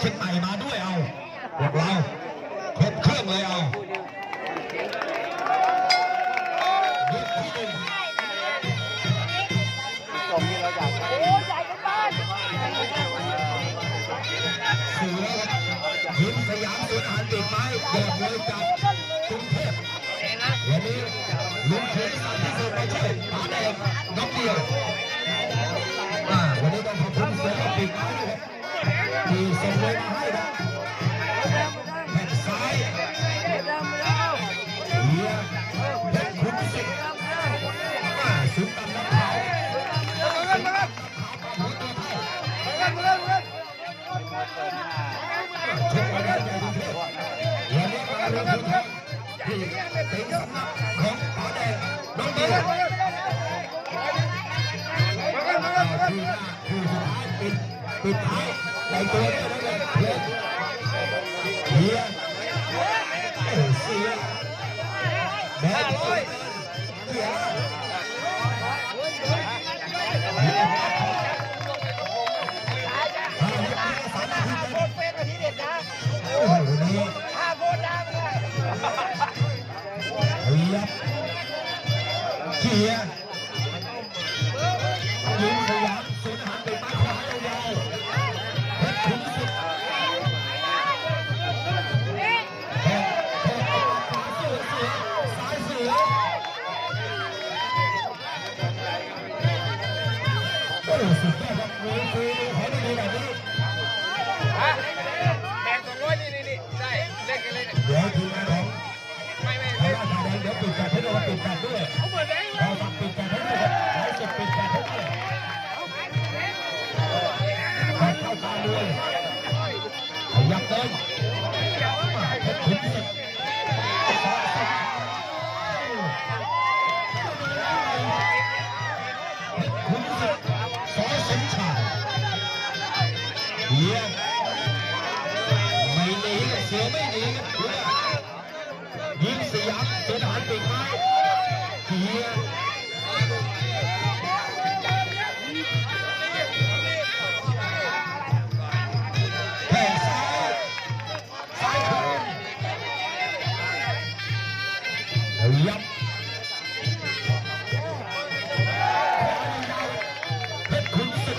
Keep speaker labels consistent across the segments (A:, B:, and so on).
A: เชียงใหม่มาด้วยเอาพวกเราครบเครื่องเลยเอายกที่หนึ่ง
B: กลมที่เราอยากได้
A: เสือยิมสยามสุนทรปีกไม้ยอดมวยจากกรุงเทพวันนี้ลุงเขียนสันที่สุดไปช่วยป๋าแดงน้องเดียวอ่าวันนี้ต้องขอบคุณเสือปีกไม้ด้วย ครับที่ส่งมวยมาให้ครับแผ่นซ้ายเฮียเพชรคุณสิทธิ์อ่าสุนทรน้ำขาวชกมาได้ใหญ่กรุงเทพวันนี้มาเรื่องที่ที่เป็นสำนักของป๋าแดงน้องเดียวคือหน้าคือสุดท้ายปิดปิดท้าย ในตัวด้วยนเฮียเออเสียแบดเสียโอ้โหนี่เฮียเกียร์ยิ ยับ
B: เพ
A: ชรขุนศึก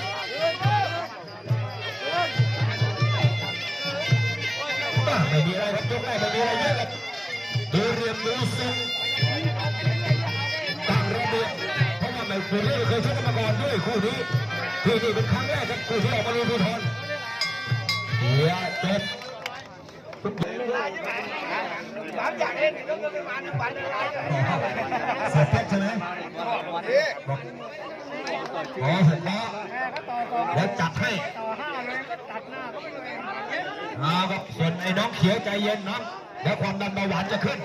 A: ป้าไม่มีอะไรครับยกแรกไม่มีอะไรเยอะครับดูเรียมดูทรงต่างระเบียบเพราะว่าไม่เคยเล่นเคยชกกันมาก่อนด้วยคู่นี้คู่นี้เป็นครั้งแรกครับคู่ที่ออกมาดูดูทอนเฮียเจ็บ
B: สามอย่างเองยกเงินไปมาหนึ่งพันหนึ่งร้อย
A: เสียเพชรใช่ไหมบอกอ๋อเห็นแล้วเดี๋ยวจัดให้
B: ต่อห้าเลยก็ตัดหน้าเลย
A: อ่าครับส่วนไอ้น้องเขียวใจเย็นน้องเดี๋ยวความดันเบาหวานจะขึ้น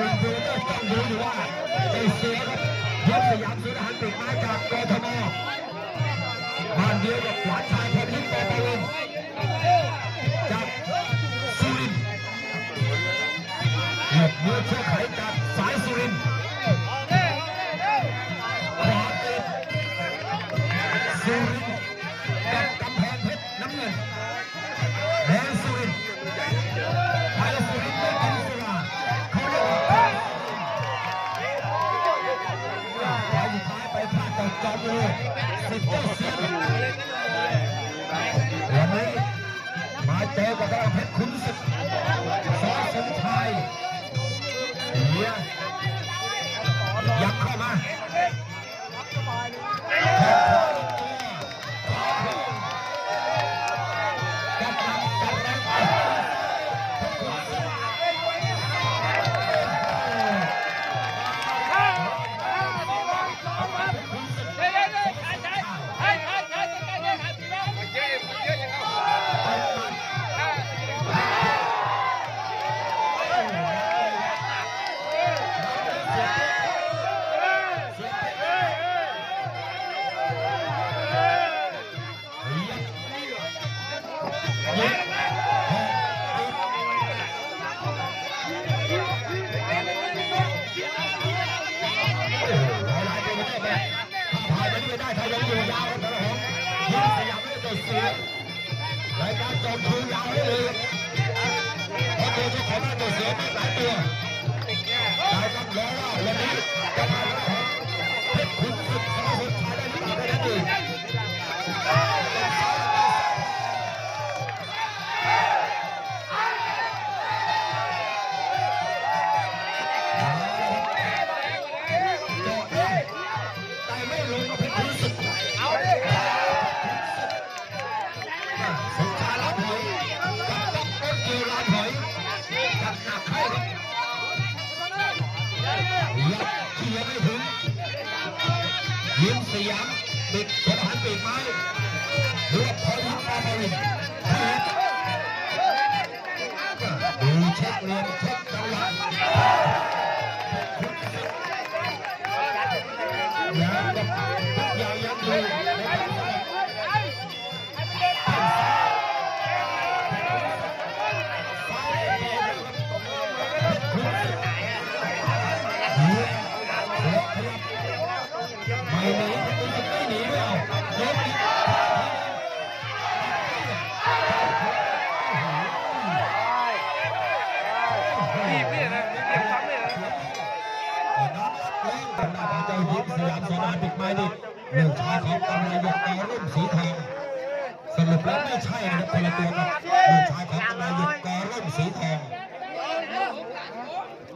A: บรรดาคุณดูก็ต้องรู้อยู่ว่าไอ้เสียครับยกสยามสุนทรปีกไม้จากกทมบ้านเดียวกับหวานชายพลิตปอปวิ พล จนพื้ยาวเลยเพราตัวเจ้าของาตัวเสือไม่หลายตัวหลายครั้งแล้ววันนี้จะมาแล้ว ปีกไมเลือกพอลิปาพอลิปดูเช็คเรียนเช็ค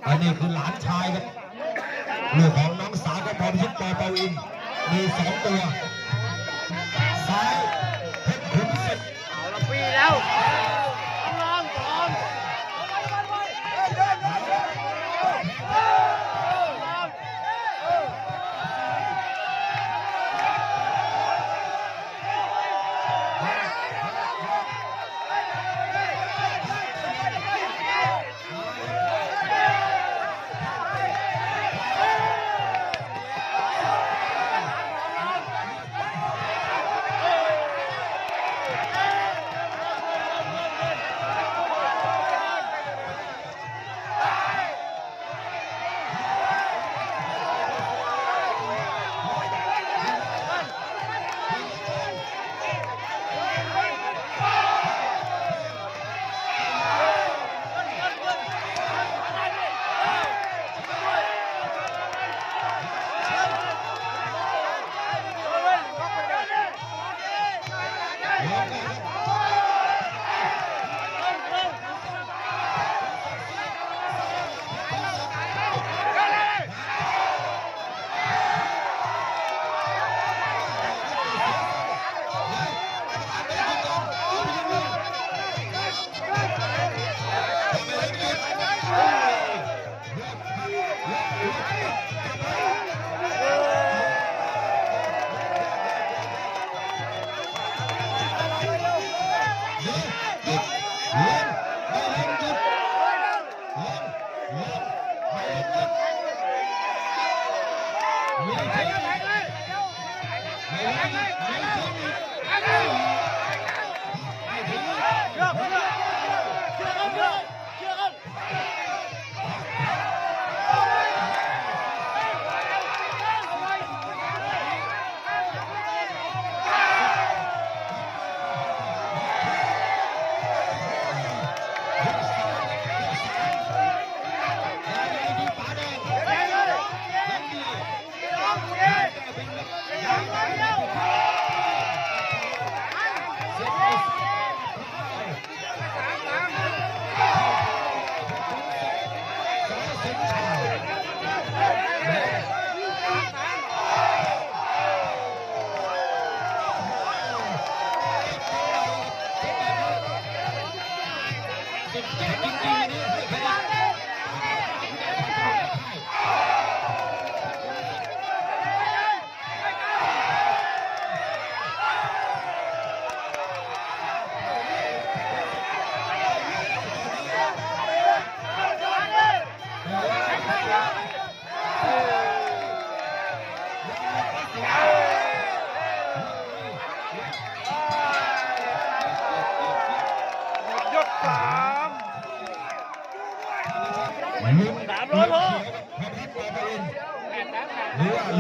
A: อันนี้คือหลานชายครับลูกของน้องสาวก็พรพิชิตปอปวินมีสองตัวซ้าย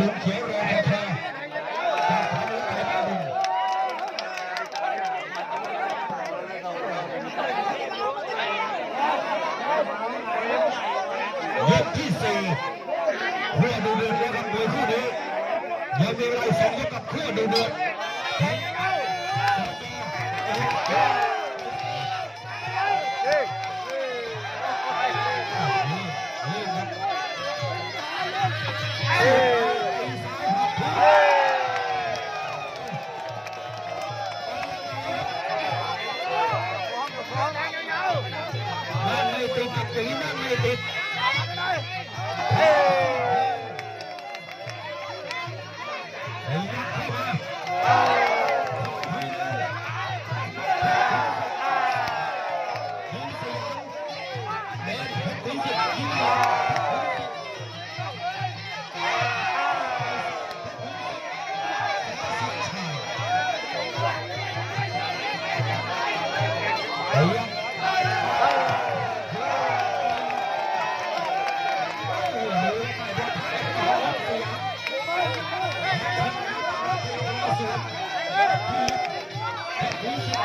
A: ทีม
B: เขียวแดงแท้จากทา
A: ง
B: ลึกัทย
A: บานนที่สี่วเดือดครับมวยคู่ยมสองยกกับคู่ดูเดือด Hey!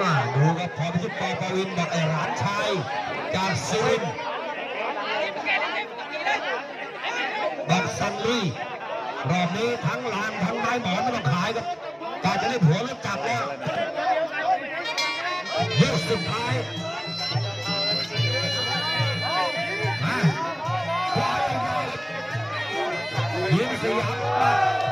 A: มาดูครับพอพิชิตปอปวินบอกไอ้หลานชายจากสุรินทร์แบบซันลี่รอบนี้ทั้งลานทั้งไม้หมอนไม่ต้องขายครับกาจะเล่นหัวเล่นจับแล้วยกสุดท้ายมาขวาไปยิงสยาม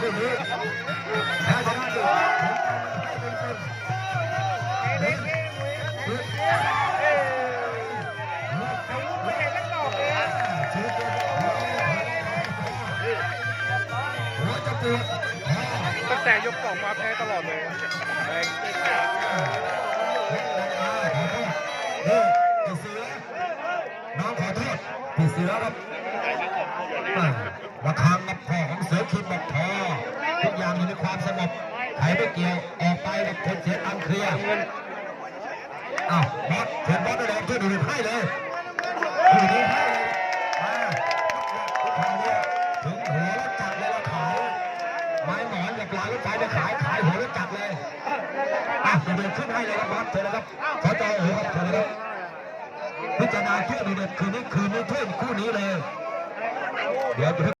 A: คู่นี้ถ้าชนะเด็
C: ตั้งแต่ยกสองมาแพ้ตลอดเลย
A: น้องขอโทษพี่เสือครับระคังกับพ่อของเสือคิมแบบ